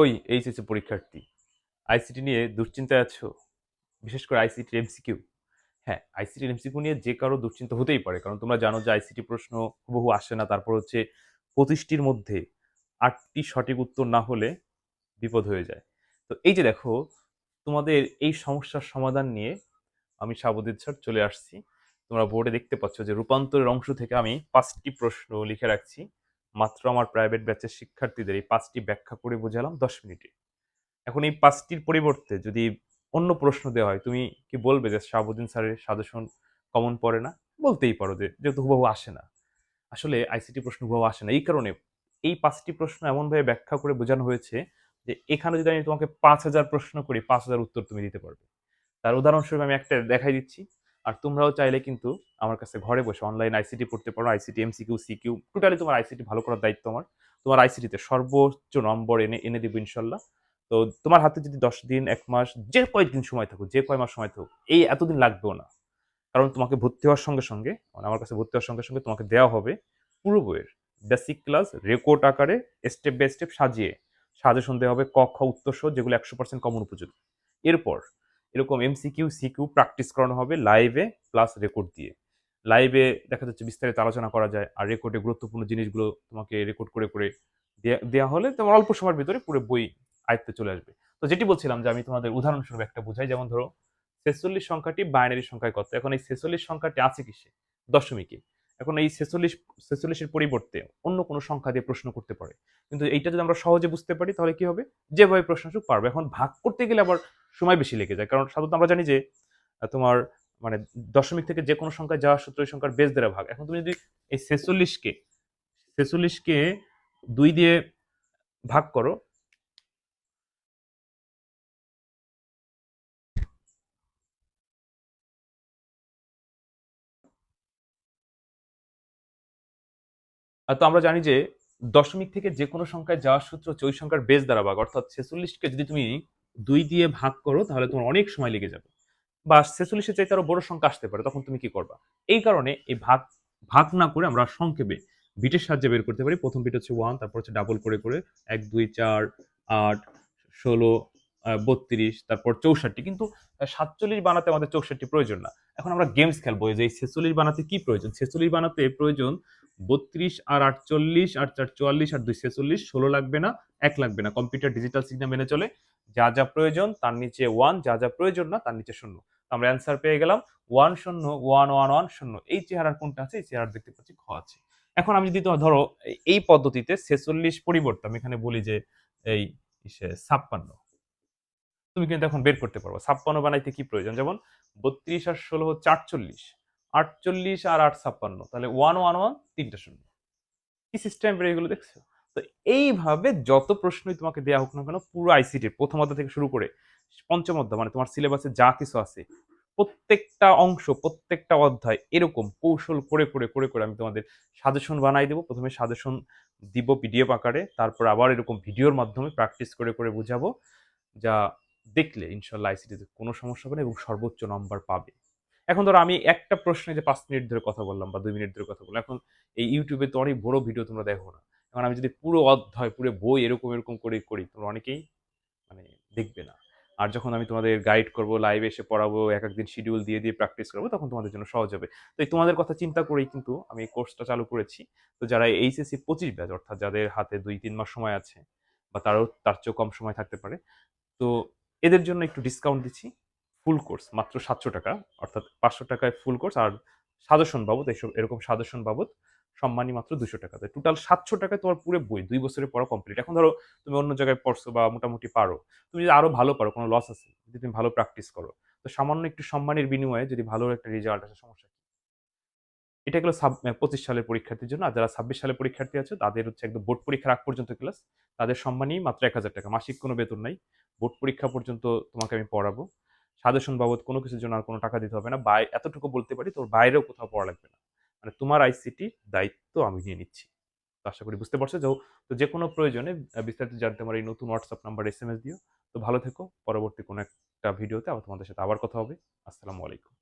ওই এইচএসসি পরীক্ষার্থী। আইসিটি নিয়ে দুশ্চিন্তায় আছো? বিশেষ করে আইসিটি এমসিকিউ হ্যাঁ আইসিটি এমসিকিউ নিয়ে যে কারও দুশ্চিন্তা হতেই পারে, কারণ তোমরা জানো যে আইসিটি প্রশ্ন বহু আসে না। তারপর হচ্ছে পঁচিশটির মধ্যে আটটি সঠিক উত্তর না হলে বিপদ হয়ে যায়। তো এই যে দেখো, তোমাদের এই সমস্যার সমাধান নিয়ে আমি সাবুদ্দিন স্যার চলে আসছি। তোমরা বোর্ডে দেখতে পাচ্ছ যে রূপান্তরের অংশ থেকে আমি পাঁচটি প্রশ্ন লিখে রাখছি। মাত্র আমার প্রাইভেট ব্যাচের শিক্ষার্থীদের এই পাঁচটি ব্যাখ্যা করে বোঝালাম দশ মিনিটে। এখন এই পাঁচটির পরিবর্তে যদি অন্য প্রশ্ন দেওয়া হয়, তুমি কি বলবে যে শাহাবুদ্দিন স্যারের সাজেশন কমন পড়ে না? বলতেই পারো যে যেহেতু হুবাহু আসে না। আসলে আইসিটি প্রশ্ন হুবাহু আসে না। এই কারণে এই পাঁচটি প্রশ্ন এমনভাবে ব্যাখ্যা করে বোঝানো হয়েছে যে এখানে যদি আমি তোমাকে পাঁচ হাজার প্রশ্ন করি, পাঁচ হাজার উত্তর তুমি দিতে পারবে। তার উদাহরণস্বরূপ আমি একটা দেখাই দিচ্ছি। আর তোমরাও চাইলে কিন্তু আমার কাছে ঘরে বসে অনলাইন আইসিটি পড়তে পারো আইসিটি এমসিকিউ সিকিউ টোটালি তোমার আইসিটি ভালো করার দায়িত্ব আমার। তোমার আইসিটিতে সর্বোচ্চ নম্বর এনে এনে দিব ইনশাল্লাহ তো তোমার হাতে যদি দশ দিন, এক মাস, যে কয়েকদিন সময় থাকুক, যে কয় মাস সময় থাকুক, এই এতদিন লাগবেও না। কারণ তোমাকে ভর্তি হওয়ার সঙ্গে সঙ্গে মানে আমার কাছে ভর্তি হওয়ার সঙ্গে সঙ্গে তোমাকে দেওয়া হবে পুরো বইয়ের বেসিক ক্লাস রেকর্ড আকারে স্টেপ বাই স্টেপ সাজিয়ে, সাজেশন দেওয়া হবে ক, খ, উত্তর যেগুলো একশো পার্সেন্ট কমন উপযোগী। এরপর এরকম এমসিকিউ সিকিউ প্র্যাকটিস করানো হবে লাইভে প্লাস রেকর্ড দিয়ে। লাইভে দেখা যাচ্ছে বিস্তারিত আলোচনা করা যায়, আর রেকর্ডে গুরুত্বপূর্ণ জিনিসগুলো তোমাকে রেকর্ড করে করে দেওয়া হলে তোমার অল্প সময়ের ভিতরে পুরো বই আয়ত্তে চলে আসবে। তো যেটি বলছিলাম যে আমি তোমাদের উদাহরণস্বরূপ একটা বোঝাই, যেমন ধরো ছেচল্লিশ সংখ্যাটি বাইনারি সংখ্যায় কত এখন এই ছেচল্লিশ সংখ্যাটি আছে কিসে? দশমিকে। এখন এই ছেচল্লিশ, ছেচল্লিশের পরিবর্তে অন্য কোনো সংখ্যা দিয়ে প্রশ্ন করতে পারে। কিন্তু এইটা যদি আমরা সহজে বুঝতে পারি, তাহলে কি হবে? যেভাবে প্রশ্ন আসুক, পারবে। এখন ভাগ করতে গেলে আবার সময় বেশি লেগে যায়। কারণ সাধারণত আমরা জানি যে তোমার মানে দশমিক থেকে যে কোনো সংখ্যায় যাওয়ার সূত্র সংখ্যার বেশ দ্বারা ভাগ। এখন তুমি যদি এই ছেচল্লিশকে ছেচল্লিশকে দুই দিয়ে ভাগ করো আর তো আমরা জানি যে দশমিক থেকে যে কোনো সংখ্যায় যাওয়ার সূত্র ওই সংখ্যার বেস দ্বারা ভাগ, অর্থাৎ ছেচল্লিশকে যদি তুমি দুই দিয়ে ভাগ করো, তাহলে তোমার অনেক সময় লেগে যাবে। বা ছেচল্লিশের চাইতে আরও বড় সংখ্যা আসতে পারে, তখন তুমি কি করবা? এই কারণে এই ভাগ ভাগ না করে আমরা সংক্ষেপে বিটের সাহায্যে বের করতে পারি। প্রথম বিট হচ্ছে ওয়ান তারপর হচ্ছে ডাবল করে করে, এক, দুই, চার, আট, ষোলো বত্রিশ, তারপর চৌষট্টি। কিন্তু সাতচল্লিশ বানাতে আমাদের চৌষট্টি প্রয়োজন না। এখন আমরা গেমস খেলব। যে, এই ছেচল্লিশ বানাতে কি প্রয়োজন? ছেচল্লিশ বানাতে প্রয়োজন বত্রিশ আর আটচল্লিশ, আর চার চুয়াল্লিশ আর দুই ছেচল্লিশ, ষোলো লাগবে না, এক লাগবে না। কম্পিউটার ডিজিটাল সিগন্যাল মেনে চলে যা যা প্রয়োজন, তার নিচে ওয়ান যা যা প্রয়োজন না, তার নিচে শূন্য। আমরা অ্যান্সার পেয়ে গেলাম ওয়ান শূন্য ওয়ান ওয়ান ওয়ান শূন্য। এই চেহারার কোনটা আছে? এই চেহারা দেখতে পাচ্ছি খ আছে। এখন আমি যদি ধরো, এই- এই পদ্ধতিতে ছেচল্লিশ পরিবর্তে আমি এখানে বলি যে, এই ছাপ্পান্ন। তুমি কিন্তু এখন বের করতে পারব। ছাপ্পান্ন বানাইতে কি প্রয়োজন? যেমন বত্রিশ আর ষোলো হচ্ছে আটচল্লিশ। আটচল্লিশ আর আট ছাপ্পান্ন, তাহলে ওয়ান ওয়ান ওয়ান তিনটা শূন্য। কি সিস্টেম এগুলো দেখছ? তো এইভাবে যত প্রশ্নই তোমাকে দেওয়া হোক না কেন, পুরো আইসিটির প্রথম অধ্যায় থেকে শুরু করে পঞ্চম অধ্যায় মানে তোমার সিলেবাসে যা কিছু আছে, প্রত্যেকটা অংশ, প্রত্যেকটা অধ্যায় এরকম কৌশল করে করে করে করে আমি তোমাদের সাজেশন বানাই দেবো। প্রথমে সাজেশন দিব পিডিএফ আকারে, তারপর আবার এরকম ভিডিওর মাধ্যমে প্র্যাকটিস করে করে বুঝাবো। যা দেখলে ইনশাল্লাহ আইসিটিতে কোনো সমস্যা হবে না এবং সর্বোচ্চ নম্বর পাবে। এখন ধরো আমি একটা প্রশ্নে যে পাঁচ মিনিট ধরে কথা বললাম বা দুই মিনিট ধরে কথা বললাম, এখন এই ইউটিউবে তো অনেক বড় ভিডিও তোমরা দেখো না। এখন আমি যদি পুরো অধ্যায়, পুরো বই এরকম এরকম করে করি, তোমরা অনেকেই মানে দেখবে না। আর যখন আমি তোমাদের গাইড করব লাইভে এসে পড়াবো, এক একদিন শিডিউল দিয়ে দিয়ে প্র্যাকটিস করব, তখন তোমাদের জন্য সহজ হবে। তো এই তোমাদের কথা চিন্তা করেই কিন্তু আমি এই কোর্সটা চালু করেছি। তো যারা এইচএসসি পঁচিশ ব্যাচ অর্থাৎ যাদের হাতে দুই, তিন মাস সময় আছে বা তারও, তার চেয়েও কম সময় থাকতে পারে, তো এদের জন্য একটু ডিসকাউন্ট দিচ্ছি। ফুল কোর্স মাত্র সাতশো টাকা, অর্থাৎ পাঁচশো টাকায় ফুল কোর্স আর সাজেশন বাবদ এইসব এরকম সাজেশন বাবদ, সম্মানী মাত্র দুশো টাকা টাকাতে। টোটাল সাতশো টাকায় তোমার পুরো বই, দুই বছরের পড়া কমপ্লিট এখন ধরো, তুমি অন্য জায়গায় পড়ছো বা মোটামুটি পারো, তুমি যদি আরও ভালো পারো, কোনো লস আছে, যদি তুমি ভালো প্র্যাকটিস করো, তো সামান্য একটু সম্মানের বিনিময়ে যদি ভালো একটা রেজাল্ট আসে, সমস্যা? এটা গেলো সাব পঁচিশ সালের পরীক্ষার্থীর জন্য। আর যারা ছাব্বিশ সালের পরীক্ষার্থী আছে, তাদের হচ্ছে একদম বোর্ড পরীক্ষার আগ পর্যন্ত ক্লাস তাদের সম্মানই মাত্র এক হাজার টাকা। মাসিক কোনো বেতন নাই। বোর্ড পরীক্ষা পর্যন্ত তোমাকে আমি পড়াবো। সাজেশন বাবদ কোনো কিছুর জন্য আর কোনো টাকা দিতে হবে না। বাই, এতটুকু বলতে পারি, তোর বাইরেও কোথাও পড়া লাগবে না। মানে তোমার আইসিটি দায়িত্ব আমি নিয়ে নিচ্ছি। তো আশা করি বুঝতে পারছ। যে তো যে কোনো প্রয়োজনে বিস্তারিত জানতে আমার এই নতুন WhatsApp number S M S দিও। তো ভালো থেকো। পরবর্তী কোনো একটা ভিডিওতে আবার তোমাদের সাথে আবার কথা হবে। আসসালামু আলাইকুম।